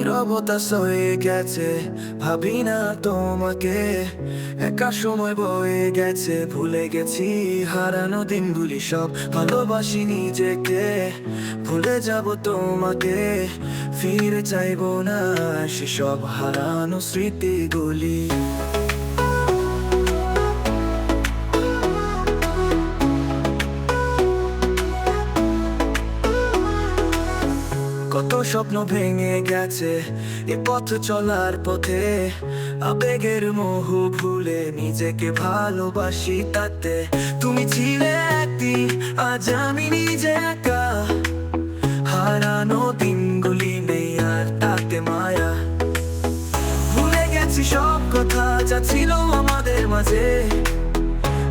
নীরবতা গেছে, ভাবি না তোমাকে। একা সময় বয়ে গেছে, ভুলে গেছি হারানো দিনগুলি সব, ভালোবাসি নিজেকে। ভুলে যাব তোমাকে, ফিরে চাইব না সেসব হারানো স্মৃতিগুলি। স্বপ্ন ভেঙে গেছে, এ পথ চলার পথে। আবেগের মোহ ভুলে নিজেকে ভালোবাসি তাতে। তুমি ছিলে একদিন, আজ আমি নিজে একা। হারানো দিনগুলি নেই আর তাতে মায়া। ভুলে গেছি সব কথা যা ছিল আমাদের মাঝে।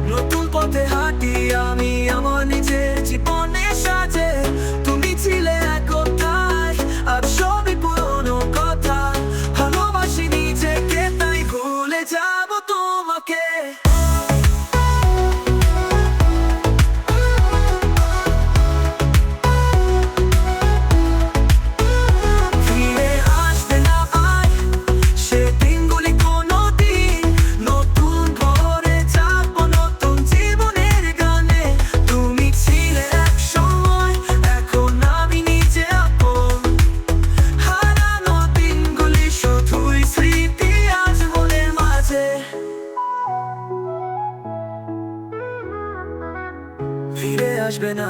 নতুন পথে হাঁটি আমি আমার নিজের ফিরে আসবে না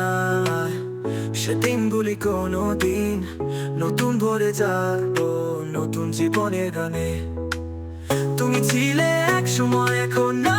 সে দিনগুলি কোনো দিন নতুন ভরে যাব নতুন জীবনের গানে তুমি ছিলে এক সময় এখন আমি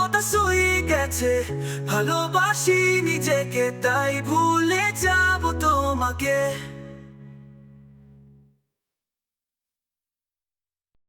নীরবতা সই গেছে। ভালোবাসি নিজেকে তাই ভুলে যাব তোমাকে।